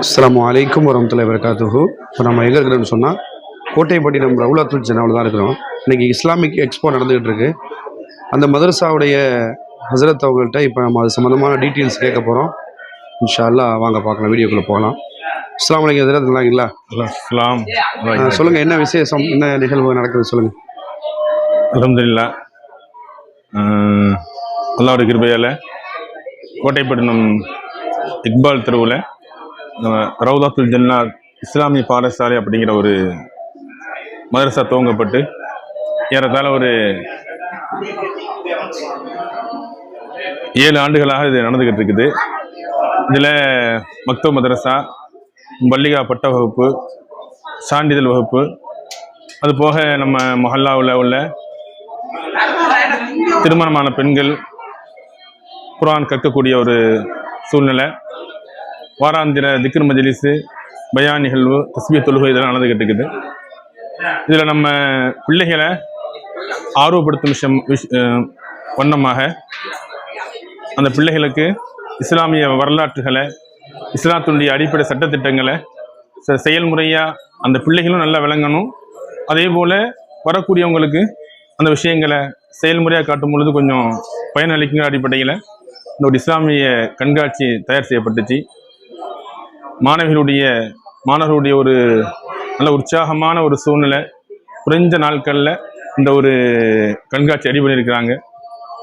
அஸ்ஸலாமு அலைக்கும் வரமத்துல்லாஹி வரகாத்துஹு இப்போ நம்ம எங்கே இருக்கிறோம்னு சொன்னால் கோட்டைப்பட்டினம் ரவுலாத்துல் ஜனாவில் தான் இருக்கிறோம். இன்றைக்கி இஸ்லாமிக் எக்ஸ்போ நடந்துகிட்டு இருக்கு. அந்த மதரசாவுடைய ஹசரத் அவங்கள்ட்ட இப்போ நம்ம அது சம்மந்தமான டீட்டெயில்ஸ் கேட்க போகிறோம் இன்ஷா அல்லாஹ் வாங்க பார்க்கலாம் வீடியோக்குள்ளே போகலாம். அஸ்லாம் வலைக்கம் ஹசரத் நல்லாங்களா அஸ்லாம் சொல்லுங்கள் என்ன விசேஷம் என்ன நிகழ்வு நடக்குது சொல்லுங்கள் அலமதுல்லா அல்லாவுடைய கிருபையால் கோட்டைப்பட்டினம் இக்பால் தெருவில் ரவுதாத்துல் ஜன்னா இஸ்லாமிய பாடசாலை அப்படிங்கிற ஒரு மதரசா துவங்கப்பட்டு ஏறத்தாழ ஒரு ஏழு ஆண்டுகளாக இது நடந்துக்கிட்டு இருக்குது. இதில் மக்தோ மதரசா பள்ளிகா பட்ட வகுப்பு சான்றிதழ் வகுப்பு அது போக நம்ம மொஹல்லாவில் உள்ள திருமணமான பெண்கள் குரான் கற்கக்கூடிய ஒரு சூழ்நிலை வாராந்திர திக்ர் மஜ்லிஸு பயான் நிகழ்வு தஸ்மிய தொழுகை இதெல்லாம் நடந்துக்கிட்டு இருக்குது இதில் நம்ம பிள்ளைகளை ஆர்வப்படுத்தும் விஷயம் விஷ் வண்ணமாக அந்த பிள்ளைகளுக்கு இஸ்லாமிய வரலாற்றுகளை இஸ்லாத்தினுடைய அடிப்படை சட்டத்திட்டங்களை ச- செயல்முறையாக அந்த பிள்ளைகளும் நல்லா விளங்கணும். அதே போல் வரக்கூடியவங்களுக்கு அந்த விஷயங்களை செயல்முறையாக காட்டும் பொழுது கொஞ்சம் பயனளிக்கிற அடிப்படையில் இந்த ஒரு இஸ்லாமிய கண்காட்சி தயார் செய்யப்பட்டுச்சு. மாணவிகளுடைய மாணவர்களுடைய ஒரு நல்ல உற்சாகமான ஒரு சூழ்நிலை. குறைஞ்ச நாட்களில் இந்த ஒரு கண்காட்சி ரெடி பண்ணியிருக்கிறாங்க.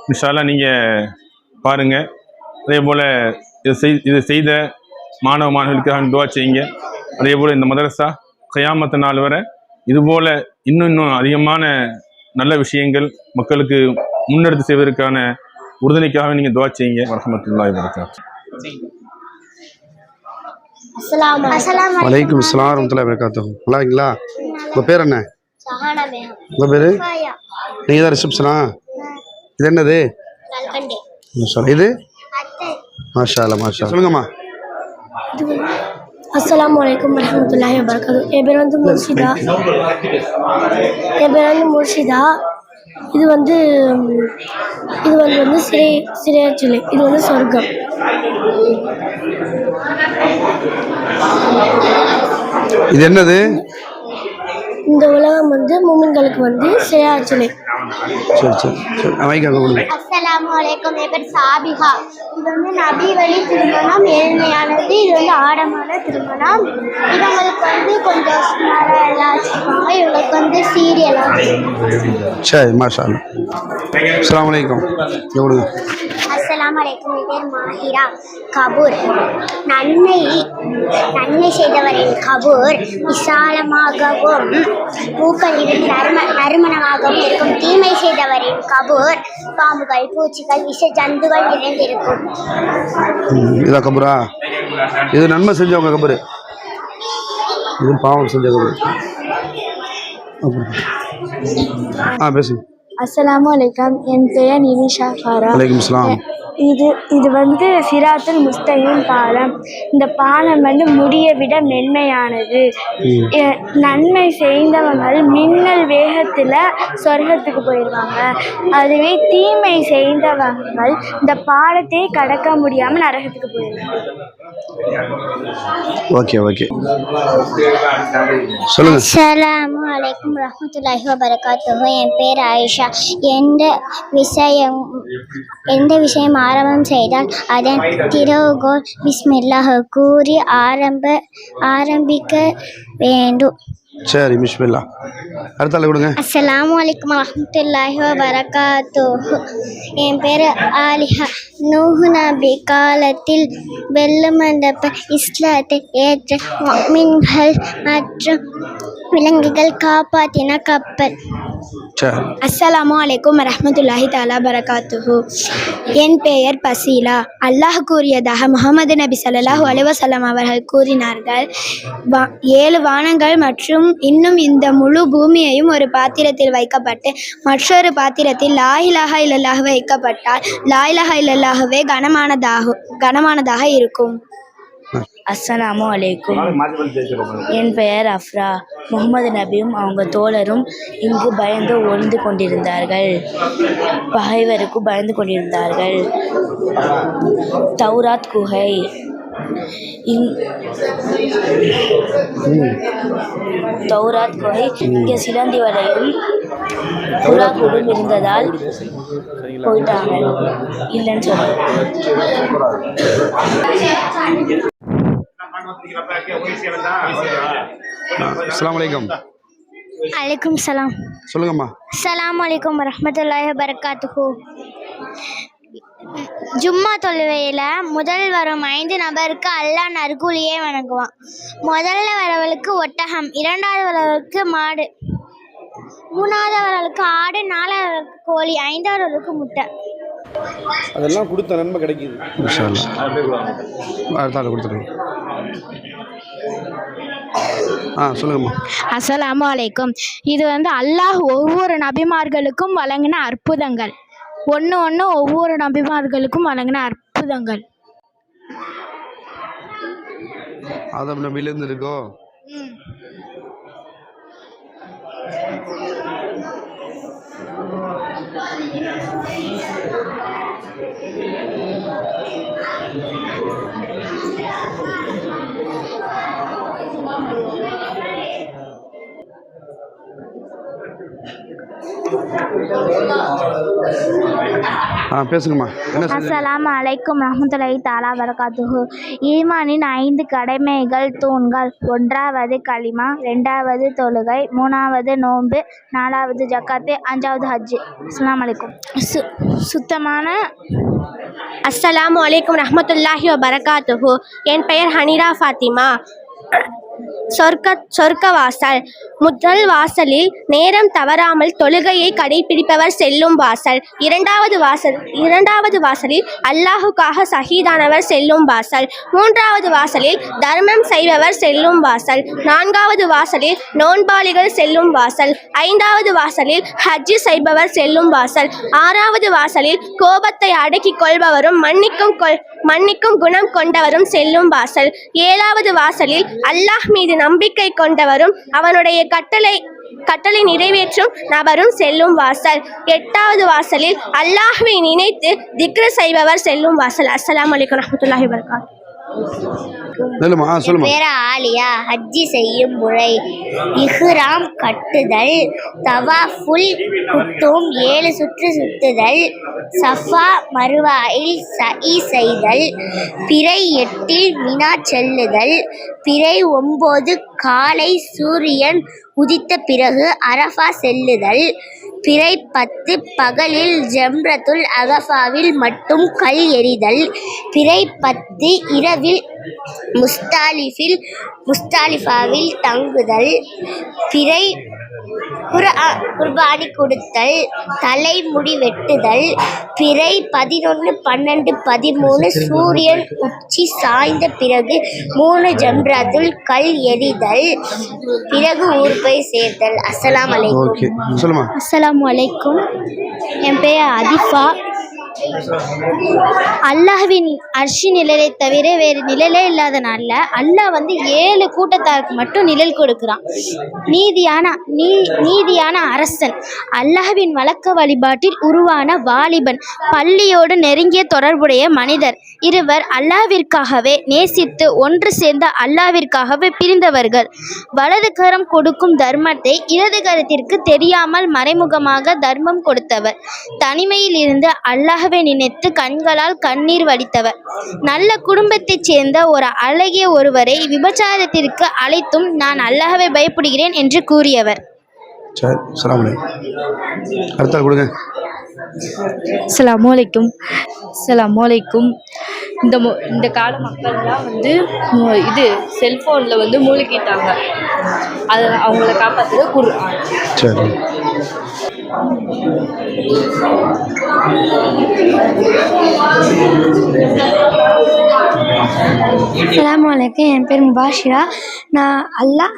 இன்ஷால்லா நீங்கள் பாருங்கள் அதே போல் இதை செய் இதை செய்த மாணவ மாணவர்களுக்காக துவா செய்யுங்க. அதே போல் இந்த மதரசா கயாமத்து நாள் வரை இதுபோல் இன்னும் இன்னும் அதிகமான நல்ல விஷயங்கள் மக்களுக்கு முன்னெடுத்து செய்வதற்கான உறுதுணைக்காக நீங்கள் துவா செய்யுங்க. வரமத்துல்லாஹி வரகாத்து வலைக்கும் அஸ்லாம் வரமத்துல்லாஹி வரகாத்துஹு நல்லா இருக்கீங்களா உங்கள் பேர் என்ன? சஹானா மேகம் உங்கள் பேர்? நீங்கள் தான் ரிசப்ஷனா இது என்னது? மாஷா. இது? மாஷா மாஷா சொல்லுங்கம்மா. அஸ்ஸலாமு அலைக்கும் வரஹ்மத்துல்லாஹி வபரகாத்து என் பேர் வந்து முர்ஷிதா. என் பேர் வந்து முர்ஷிதா. இது வந்து இது வந்து வந்து சிறை சிறையாச்சிலை இது வந்து சொர்க்கம். இது என்னது? இந்த உலகம் வந்து மூமின்களுக்கு வந்து சிறையாச்சிலை சரி சரி சரி. வைக்காங்க கொடுங்க அஸ்ஸலாமு அலைக்கும். என் பேர் சாபிகா இது வந்து நபி வழி திருமணம் ஏழ்மையானது. இது வந்து ஆடமான திருமணம். இவங்களுக்கு வந்து கொஞ்சம் ஸ்மரா எல்லாம் வச்சுருப்பாங்க இவங்களுக்கு வந்து சீரியலாம் சரி மாஷா அஸ்லாம் வலைக்கம் இங்க அலைக்கும். என் பேர் மாஹிரா கபூர். நன்மை நன்மை செய்தவரின் கபூர் விசாலமாகவும் பூக்களின் நறும நறுமணமாகவும் இருக்கும். தீமை செய்தவரின் கபூர் பாம்புகள் பூச்சிகள் விஷ ஜந்துகள் நிறைந்திருக்கும். இதா கபூரா? இது நன்மை செஞ்சவங்க கபூர். இது பாவம் செஞ்ச கபூர். ஆ பேசுங்க. அஸ்ஸலாமு அலைக்கம். என் பெயர் நிமிஷா ஃபாரா. வலைக்கம் அஸ்லாம் இது இது வந்து சிராத்துல் முஸ்தகிம் பாலம். இந்த பாலம் வந்து முடியை விட மென்மையானது. நன்மை செய்தவங்கள் மின்னல் வேகத்தில் சொர்க்கத்துக்கு போயிடுவாங்க அதுவே தீமை செய்தவங்கள் இந்த பாலத்தை கடக்க முடியாமல் நரகத்துக்கு போயிடுவாங்க ஓகே ஓகே சொல்லுங்க. அஸ்ஸலாமு அலைக்கும் ரஹ்மத்துல்லாஹி வபரகாத்துஹு. என் பேர் ஆயிஷா. எந்த விஷயம் எந்த விஷயம் ஆரம்பம் செய்தால் அதன் திறவுகோல் பிஸ்மில்லாஹ் கூறி ஆரம்ப ஆரம்பிக்க வேண்டும். சரி மிஷ்மில்லா அடுத்தால கொடுங்க. அஸ்லாம் வலைக்கம் வரமத்துல்லாஹி வபரகாத்துஹு. என் பேர் ஆலிஹா. நூஹு நபி காலத்தில் வெள்ளமண்டப இஸ்லாத்தை ஏற்ற மின்கள் மற்றும் விலங்குகள் காப்பாற்றின கப்பல். அஸ்ஸலாமு அலைக்கும் வரஹ்மத்துல்லாஹி தஆலா பரகாத்துஹு. என் பெயர் பசீலா. அல்லாஹ் கூறியதாக முகமது நபி ஸல்லல்லாஹு அலைஹி வஸல்லம் அவர்கள் கூறினார்கள் வா ஏழு வானங்கள் மற்றும் இன்னும் இந்த முழு பூமியையும் ஒரு பாத்திரத்தில் வைக்கப்பட்டு மற்றொரு பாத்திரத்தில் லா இலாஹா இல்லல்லாஹ் வைக்கப்பட்டால் லா இலாஹா இல்லல்லாஹுவே கனமானதாகும் கனமானதாக இருக்கும். அஸ்ஸலாமு அலைக்கும். என் பெயர் அஃப்ரா. முகமது நபியும் அவங்க தோழரும் இங்கு பயந்து ஒளிந்து கொண்டிருந்தார்கள். பகைவருக்கு பயந்து கொண்டிருந்தார்கள். தௌராத் குகை. தௌராத் குகை இங்கே சிலந்தி வலையும் புறா கூடும் இருந்ததால் போயிட்டாங்க. இல்லைன்னு சொல்லுவாங்க அஸ்ஸலாமு அலைக்கும். அலைக்கும் சலாம். சொல்லுங்கம்மா. அஸ்ஸலாமு அலைக்கும் வரஹ்மத்துல்லாஹி வபரகாத்துஹு. ஜும்மா தொழுவையில் முதல் வரும் ஐந்து நபருக்கு அல்லாஹ் நற்கூலியே வணங்குவான். முதல்ல வரவளுக்கு ஒட்டகம் இரண்டாவது வரவளுக்கு மாடு மூணாவது வரவளுக்கு ஆடு நாலாவது கோழி ஐந்தாவது வரவளுக்கு முட்டை. அதெல்லாம் கொடுத்த நன்மை கிடைக்குது. இன்ஷா அல்லாஹ் அடுத்த ஆள் கொடுத்துருங்க. ஆ சொல்லுங்கம்மா. அஸ்ஸலாமு அலைக்கும். இது வந்து அல்லாஹ் ஒவ்வொரு நபிமார்களுக்கும் வழங்கின அற்புதங்கள். ஒன்று ஒன்று ஒவ்வொரு நபிமார்களுக்கும் வழங்கின அற்புதங்கள். ஆதம் நபிலேருந்து இருக்கோ? ஆ பேசுங்கம்மா. அலைக்கும் ரஹ்மத்துல்லாஹி தாலா வரகாத்துஹு ஈமானின் ஐந்து கடமைகள் தூண்கள். ஒன்றாவது களிமா ரெண்டாவது தொழுகை மூணாவது நோன்பு நாலாவது ஜக்காத்து அஞ்சாவது ஹஜ்ஜு. அஸ்லாம் அலைக்கும். சு சுத்தமான அஸ்லாம் அலைக்கும் ரஹமத்துல்லாஹி வரகாத்துஹு என் பெயர் ஹனிரா ஃபாத்திமா. சொர்க்க சொர்க்க வாசல் முதல் வாசலில் நேரம் தவறாமல் தொழுகையை கடைபிடிப்பவர் செல்லும் வாசல். இரண்டாவது வாசல் இரண்டாவது வாசலில் அல்லாஹுக்காக சஹீதானவர் செல்லும் வாசல். மூன்றாவது வாசலில் தர்மம் செய்பவர் செல்லும் வாசல். நான்காவது வாசலில் நோன்பாளிகள் செல்லும் வாசல். ஐந்தாவது வாசலில் ஹஜ்ஜி செய்பவர் செல்லும் வாசல். ஆறாவது வாசலில் கோபத்தை அடக்கிக் கொள்பவரும் மன்னிக்கும் கொள் மன்னிக்கும் குணம் கொண்டவரும் செல்லும் வாசல். ஏழாவது வாசலில் அல்லாஹ் மீது நம்பிக்கை கொண்டவரும் அவனுடைய கட்டளை கட்டளை நிறைவேற்றும் நபரும் செல்லும் வாசல். எட்டாவது வாசலில் அல்லாஹ்வை நினைத்து திக்ர செய்பவர் செல்லும் வாசல். அஸ்லாம் வலைக்கம் ரஹ்மத்துல்லாஹி வர்காத்து சொல்லுமா சொல்லுமா. பேர ஆலியா ஹஜ்ஜி செய்யும் முறை. இஹ்ராம் கட்டுதல் தவாஃபுல் குத்தும் ஏழு சுற்று சுத்துதல் சஃபா மறுவாயில் சஇ செய்தல் பிறை எட்டில் மினா செல்லுதல் பிறை ஒம்பது காலை சூரியன் உதித்த பிறகு அரஃபா செல்லுதல். பிறை பத்து பகலில் ஜம்ரத்துல் அகஃபாவில் மட்டும் கல் எறிதல். பிறை பத்து இரவில் முஸ்தாலிஃபில் முஸ்தாலிஃபாவில் தங்குதல் பிறை குர்பானி கொடுத்தல் தலைமுடி வெட்டுதல் பிறை பதினொன்று பன்னெண்டு பதிமூணு சூரியன் உச்சி சாய்ந்த பிறகு மூணு ஜம்ராத்துல் கல் எறிதல் பிறகு ஊர் போய் சேர்த்தல் அஸ்ஸலாமு அலைக்கும். அஸ்ஸலாமு அலைக்கும். என் பெயர் அதிஃபா. அல்லாஹ்வின் அர்ஷி நிழலை தவிர வேறு நிழலே இல்லாத நாளில் அல்லாஹ் வந்து ஏழு கூட்டத்தாருக்கு மட்டும் நிழல் கொடுக்குறான். நீதியான நீ நீதியான அரசன் அல்லாஹ்வின் வழக்க வழிபாட்டில் உருவான வாலிபன் பள்ளியோடு நெருங்கிய தொடர்புடைய மனிதர் இருவர் அல்லாவிற்காகவே நேசித்து ஒன்று சேர்ந்த அல்லாவிற்காகவே பிரிந்தவர்கள். வலது கரம் கொடுக்கும் தர்மத்தை இடது கரத்திற்கு தெரியாமல் மறைமுகமாக தர்மம் கொடுத்தவர். தனிமையில் இருந்து அல்லாஹ் அல்லாஹ்வை நினைத்து கண்களால் கண்ணீர் வடித்தவர். நல்ல குடும்பத்தைச் சேர்ந்த ஒரு அழகிய ஒருவரை விபச்சாரத்திற்கு அழைத்தும் நான் அல்லாஹ்வை பயப்படுகிறேன் என்று கூறியவர். சரி அஸ்ஸலாமு அலைக்கும். அடுத்த ஆள் கொடுங்க. அஸ்ஸலாமு அலைக்கும். அஸ்ஸலாமு அலைக்கும். இந்த மொ இந்த கால மக்கள்லாம் வந்து இது செல்ஃபோனில் வந்து மூழ்கிட்டாங்க. அதை அவங்கள காப்பாற்றுறது குர்ஆன் சரி என் பேர் முபாஷிரா. நான் அல்லாஹ்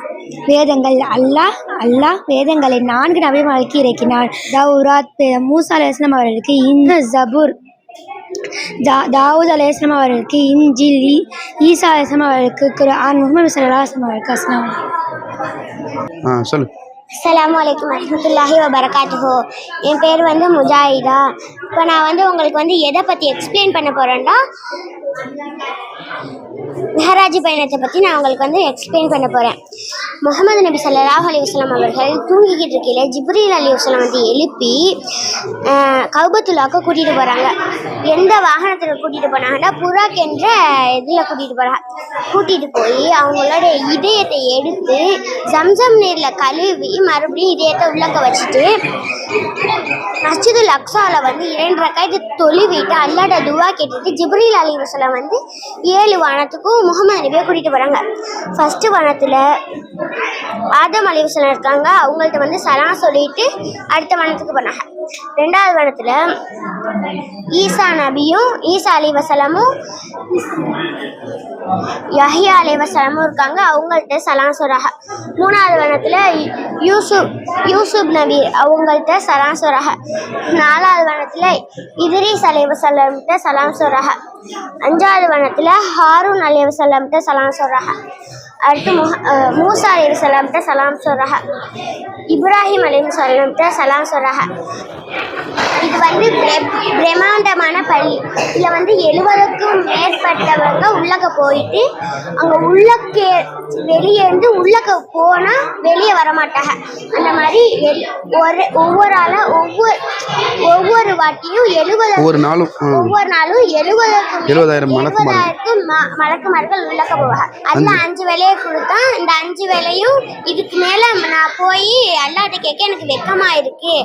வேதங்கள் அல்லாஹ் அல்லாஹ் வேதங்களை நான்கு நபிமார்களுக்கு இறக்கினான். தௌராத் மூசா அலையாஸ்லாம் அவர்களுக்கு இந்த ஜபூர். தா தாவூத் அலையாஸ்லாம் அவர்களுக்கு இஞ்சில் ஈசா அலையாஸ்லாம் அவர்களுக்கு குர்ஆன் முகமது சல்லாஹம் அவர்களுக்கு அஸ்லாம் ஆ சொல்லு. அஸ்லாம் வலைக்கம் வரமத்துல்லாஹி வபரகாத்துஹோ. என் பேர் வந்து முஜாஹிதா. இப்போ நான் வந்து உங்களுக்கு வந்து எதை பற்றி எக்ஸ்பிளைன் பண்ண போகிறேன்னா மெஹராஜி பயணத்தை பற்றி நான் உங்களுக்கு வந்து எக்ஸ்பிளைன் பண்ண போகிறேன் முகமது நபி சல்லாஹ் அலி வஸ்லாம் அவர்கள் தூங்கிக்கிட்டு இருக்கையில் ஜிப்ரீல் அலி வஸ்லாம் வந்து எழுப்பி கௌபத்துல்லாவுக்கு கூட்டிகிட்டு போகிறாங்க எந்த வாகனத்தில் கூட்டிகிட்டு போனாங்கன்னா புறாக் என்ற இதில் கூட்டிகிட்டு போகிறாங்க கூட்டிகிட்டு போய் அவங்களோட இதயத்தை எடுத்து ஜம்சம் நீரில் கழுவி மறுபடியும் இதயத்தை உள்ளக்க வச்சுட்டு மஸ்ஜிதுல் அக்ஸாவில் வந்து இரண்டு ரக்காயத்தை தொழுவிட்டு அல்லாட துவா கேட்டுட்டு ஜிப்ரீல் அலி வசலம் வந்து ஏழு வானத்துக்கும் முகமது நபியை கூட்டிகிட்டு போகிறாங்க ஃபஸ்ட்டு வானத்தில் ஆதம் அலி இருக்காங்க. அவங்கள்ட்ட வந்து சலாம் சொல்லிட்டு அடுத்த வனத்துக்கு போனாங்க. ரெண்டாவது வனத்தில் ஈசா நபியும் ஈசா அலிவசலமும் யஹியா யஹ்யா இருக்காங்க. அவங்கள்ட்ட சலாம் சொராக மூணாவது வனத்தில் யூசுப் யூசுப் நபி அவங்கள்ட்ட சலாம் சொராக நாலாவது வனத்தில் இத்ரீஸ் அலிவசலம்கிட்ட சலாம் சொராக அஞ்சாவது வனத்தில் ஹாரூன் அலிவசலம்கிட்ட சலாம் சொராக அடுத்து அஹ் மூசா அலி சலாம்கிட்ட சலாம் சொல்கிறாங்க இப்ராஹிம் அலி வசலம்கிட்ட சலாம் சொல்கிறாங்க இது வந்து பிரேமா பிரம்மாண்டமான பள்ளி. இதில் வந்து எழுபதுக்கும் மேற்பட்டவங்க உள்ளக்க போயிட்டு அங்கே உள்ளக்கே வெளியே இருந்து உள்ளக்க போனால் வெளியே வர மாட்டாங்க அந்த மாதிரி எல்- ஒரு ஒவ்வொரு ஆளாக ஒவ்வொரு ஒவ்வொரு வாட்டியும் எழுபது ஒவ்வொரு நாளும். ஒவ்வொரு நாளும் எழுபதுக்கும் எழுபதாயிரம் மலக்குமார்கள். எழுபதாயிரம் ம- மலக்குமார்கள் உள்ளக்க போவாங்க. அதில் அஞ்சு. வேலையை கொடுத்தா இந்த அஞ்சு வேலையும் இதுக்கு மேலே நான் போய் அல்லாட்ட கேட்க எனக்கு வெக்கமா இருக்கு.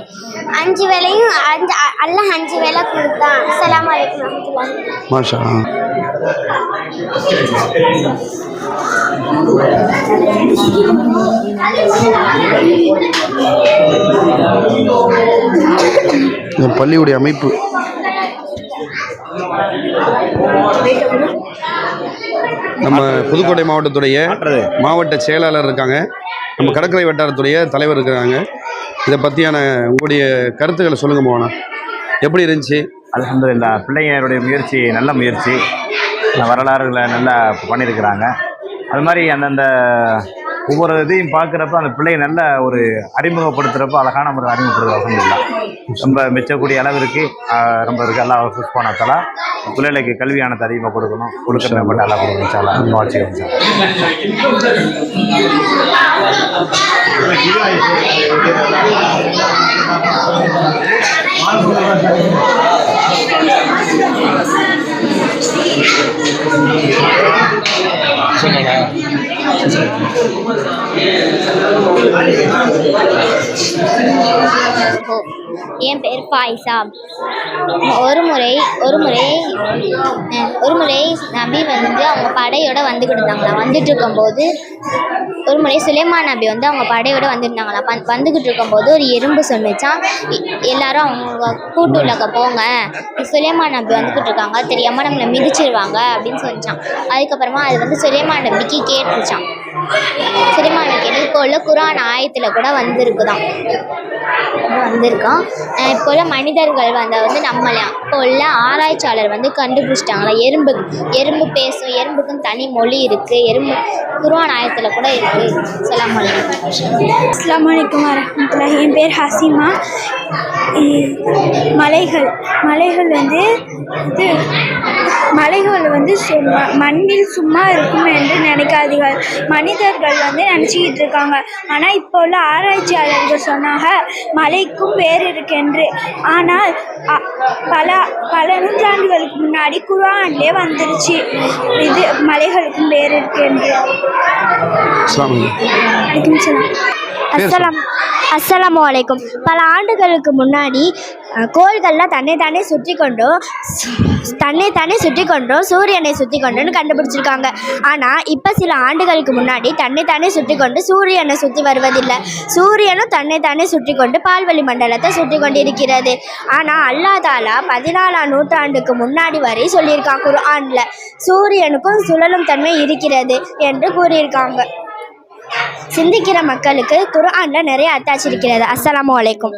அஞ்சு வேலையும் அஞ்சு அ- அல்லாஹ் அஞ்சு வேலை கொடுத்தான் மாஷா ஆ. இந்த பள்ளியுடைய அமைப்பு. நம்ம புதுக்கோட்டை மாவட்டத்துடைய மாவட்ட செயலாளர் இருக்காங்க. நம்ம கடற்கரை வட்டாரத்துடைய தலைவர் இருக்கிறாங்க. இதை பற்றியான உங்களுடைய கருத்துக்களை சொல்லுங்க மோனா எப்படி இருந்துச்சு? அல்ஹம்துலில்லா பிள்ளைங்களுடைய முயற்சி நல்ல முயற்சி. வரலாறுகளை நல்லா பண்ணியிருக்கிறாங்க. அது மாதிரி அந்தந்த ஒவ்வொரு இதையும் பார்க்குறப்ப அந்த பிள்ளையை நல்ல ஒரு அறிமுகப்படுத்துகிறப்ப அழகான ஒரு அறிமுகப்படுத்துகிற அல்ஹம்துலில்லா ரொம்ப மெச்சக்கூடிய அளவிற்கு ரொம்ப இருக்குது எல்லாம் சூஸ் பிள்ளைகளுக்கு கல்வியானத்தை அதிகமாக கொடுக்கணும். கொடுக்கறது மட்டும் நல்லா கொடுக்கணும் சாலா வாட்சிக்கணும் சார் என் பேர் ஃபாயிசா ஒரு முறை ஒரு முறை ஒரு முறை நபி வந்து அவங்க படையோட வந்துக்கிட்டு இருந்தாங்களாம் வந்துட்டு இருக்கும்போது ஒரு முறை சுலைமான் நபி வந்து அவங்க படையோட வந்துருந்தாங்களாம் வந் வந்துக்கிட்டு இருக்கும்போது ஒரு எறும்பு சொன்னிச்சான் "எ- எல்லாரும் அவங்க கூட்டு உள்ளக்க போங்க. சுலைமான் நபி வந்துக்கிட்டு இருக்காங்க தெரியாமல் நம்மளை மிதிச்சிருவாங்க அப்படின்னு சொன்னான் அதுக்கப்புறமா அது வந்து சுலைமான் நபிக்கு கேட்டுருச்சான் சுலைமான் நபி கேட்டு இப்போ உள்ள குரான் ஆயத்தில் கூட வந்திருக்குதான். வந்திருக்கான். இப்போ உள்ள மனிதர்கள் வந்த வந்து நம்மளே இப்போ உள்ள ஆராய்ச்சியாளர் வந்து கண்டுபிடிச்சிட்டாங்களா? எறும்பு எறும்பு பேசும் எறும்புக்குன்னு தனி மொழி இருக்குது எறும்பு குர்ஆன் ஆயத்தில் கூட இருக்குது சொல்லாம அஸ்லாம் வலைக்கம் என் பேர் ஹசீமா. மலைகள் மலைகள் வந்து இது மலைகள் வந்து சும்மா மண்ணில் சும்மா இருக்கும் என்று நினைக்காதீர்கள். மனிதர்கள் வந்து நினச்சிக்கிட்டு இருக்காங்க. ஆனால் இப்போ உள்ள ஆராய்ச்சியாளர்கள் சொன்னாங்க மலைக்கும் வேர் இருக்கென்று. ஆனால் பல பல நூற்றாண்டுகளுக்கு முன்னாடி குரான்லேயே வந்துருச்சு. இது மலைகளுக்கும் வேர் இருக்கென்று. அஸ்ஸலாமு. வலைக்கம் அஸ்ஸலாம் அலைக்கும். பல ஆண்டுகளுக்கு முன்னாடி கோள்கள்லாம் தன்னை தானே சுற்றி கொண்டும் சு- தன்னை தானே சுற்றி கொண்டும் சூரியனை சுற்றி கொண்டுன்னு கண்டுபிடிச்சிருக்காங்க. ஆனால் இப்போ சில ஆண்டுகளுக்கு முன்னாடி தன்னை தானே சுற்றி கொண்டு சூரியனை சுற்றி வருவதில்லை. சூரியனும் தன்னை தானே சுற்றி கொண்டு பால்வெளி மண்டலத்தை சுற்றி கொண்டிருக்கிறது. ஆனால் அல்லா தாலா பதினாலாம் நூற்றாண்டுக்கு முன்னாடி வரை சொல்லியிருக்கான் குர்ஆனில். சூரியனுக்கும் சுழலும் தன்மை இருக்கிறது என்று கூறியிருக்காங்க. சிந்திக்கிற மக்களுக்கு குரான்ல நிறைய அத்தாட்சி இருக்கிறது அஸ்ஸலாமு அலைக்கும்.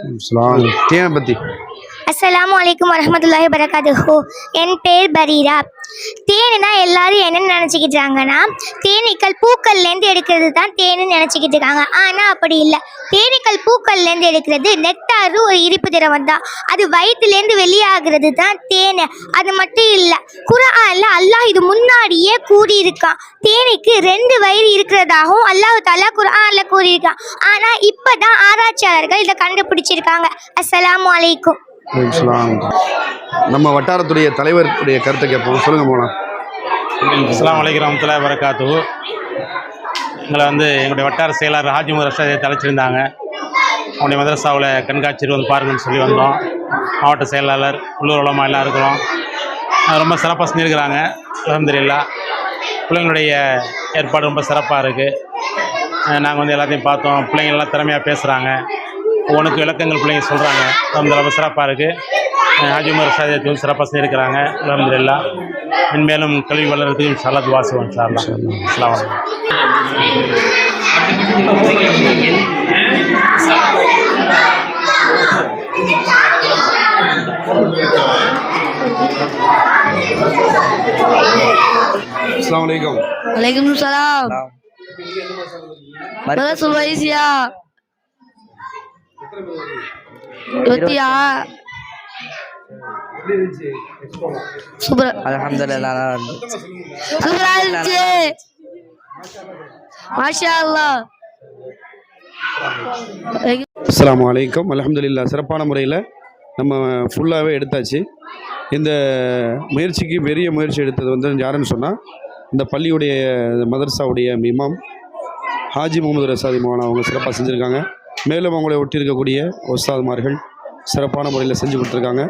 அஸ்ஸலாமு வலைக்கம் வரமத்துல்லாஹி வரகாதுஹோ என் பேர் பரீரா. தேனுனா எல்லாரும் என்ன நினச்சிக்கிட்டாங்கன்னா தேனீக்கள் பூக்கள்லேருந்து எடுக்கிறது தான் தேனு நினச்சிக்கிட்டு இருக்காங்க ஆனால் அப்படி இல்லை. தேனீக்கள் பூக்கள்லேருந்து எடுக்கிறது நெக்டாரு ஒரு இருப்பு திரவம் தான் அது வயிற்றுலேருந்து வெளியாகிறது தான். தேன் அது மட்டும் இல்லை குரான்ல அல்லாஹ் இது முன்னாடியே கூறியிருக்கான். தேனீக்கு ரெண்டு வயிறு இருக்கிறதாகவும் அல்லாஹ் தாலா குரான்ல கூறியிருக்கான். ஆனால் இப்போ தான் ஆராய்ச்சியாளர்கள் இதை கண்டுபிடிச்சிருக்காங்க. அஸ்ஸலாமு அலைக்கும். நம்ம வட்டாரத்துடைய தலைவருடைய கருத்தை கேட்போம். சொல்லுங்கள் போனால் இஸ்லாம் வலைக்கம் ரஹமத்துல்லாஹி வரகாத்து எங்களை வந்து எங்களுடைய வட்டார செயலாளர் ஹாஜி முகர் தலைச்சிருந்தாங்க அவனுடைய அவங்களுடைய மதரசாவில் கண்காட்சி வந்து பாருங்கன்னு சொல்லி வந்தோம். மாவட்ட செயலாளர் உள்ளூர் உலமாக எல்லாம் இருக்கிறோம் ரொம்ப சிறப்பாக செஞ்சுருக்கிறாங்க. அலமதுல்லா பிள்ளைங்களுடைய ஏற்பாடு ரொம்ப சிறப்பாக இருக்குது நாங்கள் வந்து எல்லாத்தையும் பார்த்தோம். பிள்ளைங்கள்லாம் திறமையாக பேசுகிறாங்க ஒவ்வொன்றுக்கு விளக்கங்கள் பிள்ளைங்க சொல்கிறாங்க ரொம்ப சிறப்பாக இருக்குது ஹாஜி உமர் ரஷாத் வந்து சிறப்பாக செஞ்சுருக்கிறாங்க. அலமதுல்லா மென்மேலும் கல்வி இன்ஷால்லா அஸ்ஸலாமு அலைக்கும். அஸ்லாம் வலைக்கம் வலைக்கம் சலாம் மதரசுல் வைசியா இருபத்தி ஆ சூப்பர். அலமதுல்லா சூப்பரா இருந்துச்சு. மாஷா அல்லாஹ் அஸ்ஸலாமு அலைக்கும். அல்ஹம்துலில்லாஹ் சிறப்பான முறையில் நம்ம ஃபுல்லாகவே எடுத்தாச்சு. இந்த முயற்சிக்கு பெரிய முயற்சி எடுத்தது வந்து யாருன்னு சொன்னால் இந்த பள்ளியுடைய மதரசாவுடைய இமாம் ஹாஜி முகமது ரசாதி மோகன் அவங்க சிறப்பாக செஞ்சுருக்காங்க. மேலும் அவங்களை ஒட்டி இருக்கக்கூடிய ஒஸ்தாதுமார்கள் சிறப்பான முறையில் செஞ்சு கொடுத்துருக்காங்க.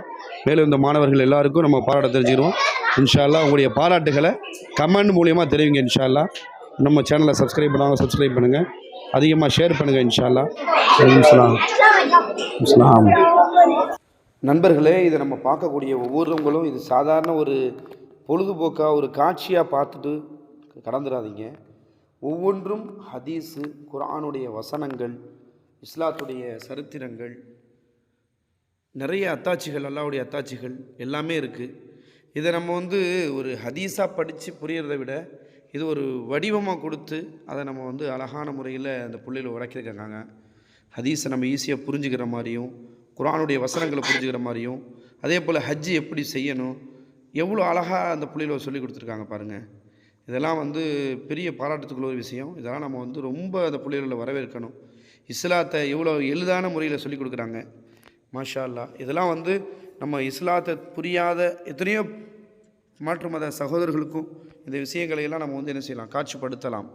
மேலும் இந்த மாணவர்கள் எல்லாருக்கும் நம்ம பாராட்ட தெரிஞ்சுக்கிறோம். இன்ஷா அல்லாஹ் உங்களுடைய பாராட்டுகளை கமெண்ட் மூலியமாக தெரிவிங்க இன்ஷா அல்லாஹ் நம்ம சேனலை சப்ஸ்கிரைப் பண்ணாங்க சப்ஸ்கிரைப் பண்ணுங்கள் அதிகமாக ஷேர் பண்ணுங்கள் இன்ஷா அல்லாஹ் அஸ்ஸலாம். அஸ்ஸலாம். நண்பர்களே இதை நம்ம பார்க்கக்கூடிய ஒவ்வொருவங்களும் இது சாதாரண ஒரு பொழுதுபோக்காக ஒரு காட்சியாக பார்த்துட்டு கடந்துடாதீங்க ஒவ்வொன்றும் ஹதீஸு குர்ஆனுடைய வசனங்கள் இஸ்லாத்துடைய சரித்திரங்கள் நிறைய அத்தாட்சிகள் அல்லாவுடைய அத்தாட்சிகள் எல்லாமே இருக்குது இதை நம்ம வந்து ஒரு ஹதீஸாக படித்து புரியறதை விட இது ஒரு வடிவமாக கொடுத்து அதை நம்ம வந்து அழகான முறையில் அந்த புள்ளையில் உரைக்கிருக்காங்க ஹதீஸை நம்ம ஈஸியாக புரிஞ்சுக்கிற மாதிரியும் குரானுடைய வசனங்களை புரிஞ்சுக்கிற மாதிரியும் அதே போல் ஹஜ்ஜு எப்படி செய்யணும் எவ்வளோ அழகாக அந்த புள்ளையில் சொல்லி கொடுத்துருக்காங்க பாருங்கள் இதெல்லாம் வந்து பெரிய பாராட்டத்துக்குள்ள ஒரு விஷயம். இதெல்லாம் நம்ம வந்து ரொம்ப அந்த பிள்ளைகளில் வரவேற்கணும். இஸ்லாத்தை எவ்வளோ எளிதான முறையில் சொல்லிக் கொடுக்குறாங்க. மாஷா அல்லாஹ் இதெல்லாம் வந்து நம்ம இஸ்லாத்தை புரியாத எத்தனையோ மாற்று மத சகோதரர்களுக்கும் இந்த விஷயங்களை எல்லாம் நம்ம வந்து என்ன செய்யலாம்? காட்சிப்படுத்தலாம்.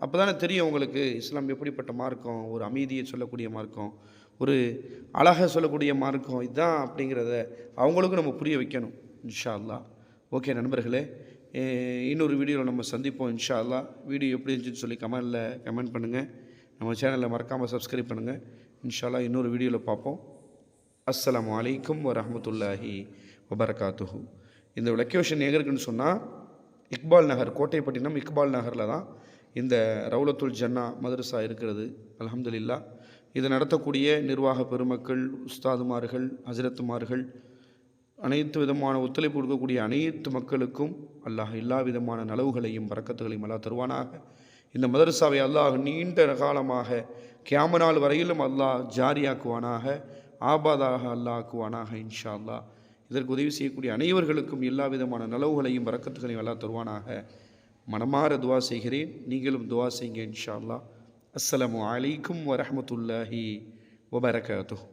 அப்போ தானே தெரியும் உங்களுக்கு இஸ்லாம் எப்படிப்பட்ட மார்க்கம் ஒரு அமைதியை சொல்லக்கூடிய மார்க்கம் ஒரு அழகை சொல்லக்கூடிய மார்க்கம் இதுதான் அப்படிங்கிறத அவங்களுக்கும் நம்ம புரிய வைக்கணும் இன்ஷா அல்லாஹ் ஓகே நண்பர்களே இன்னொரு வீடியோவில் நம்ம சந்திப்போம் இன்ஷா அல்லாஹ் வீடியோ எப்படி இருந்துச்சுன்னு சொல்லி கமெண்டில் கமெண்ட் பண்ணுங்கள் நம்ம சேனலை மறக்காமல் சப்ஸ்கிரைப் பண்ணுங்கள் இன்ஷால்லா இன்னொரு வீடியோவில் பார்ப்போம். அஸ்லாம் வலைக்கம் வரமத்துல்லாஹி வபரகாத்துஹு. இந்த லொக்கேஷன் எங்கே இருக்குன்னு சொன்னால் இக்பால் நகர் கோட்டைப்பட்டினம் இக்பால் நகரில் தான் இந்த ரவுலத்துல் ஜன்னா மதரசா இருக்கிறது. அலமதுல்லா இதை நடத்தக்கூடிய நிர்வாக பெருமக்கள் உஸ்தாதுமார்கள் ஹசரத்துமார்கள் அனைத்து விதமான ஒத்துழைப்பு கொடுக்கக்கூடிய அனைத்து மக்களுக்கும் அல்லாஹ் எல்லா விதமான நலவுகளையும் பறக்கத்துகளையும் அல்லா தருவானாக. இந்த மதரசாவை அல்லாஹ் நீண்ட காலமாக கியாம நாள் வரையிலும் அல்லாஹ் ஜாரியாக்குவானாக ஆபாதாக அல்லாஹ் ஆக்குவானாக இன்ஷா அல்லாஹ் இதற்கு உதவி செய்யக்கூடிய அனைவர்களுக்கும் எல்லா விதமான நலவுகளையும் வரக்கத்துகளையும் அல்லாஹ் தருவானாக. மனமாற துவா செய்கிறேன். நீங்களும் துவா செய்யுங்க இன்ஷா அல்லாஹ் அஸ்லாம் அலைக்கும் வரமத்துல்லாஹி வபரகாத்துஹு.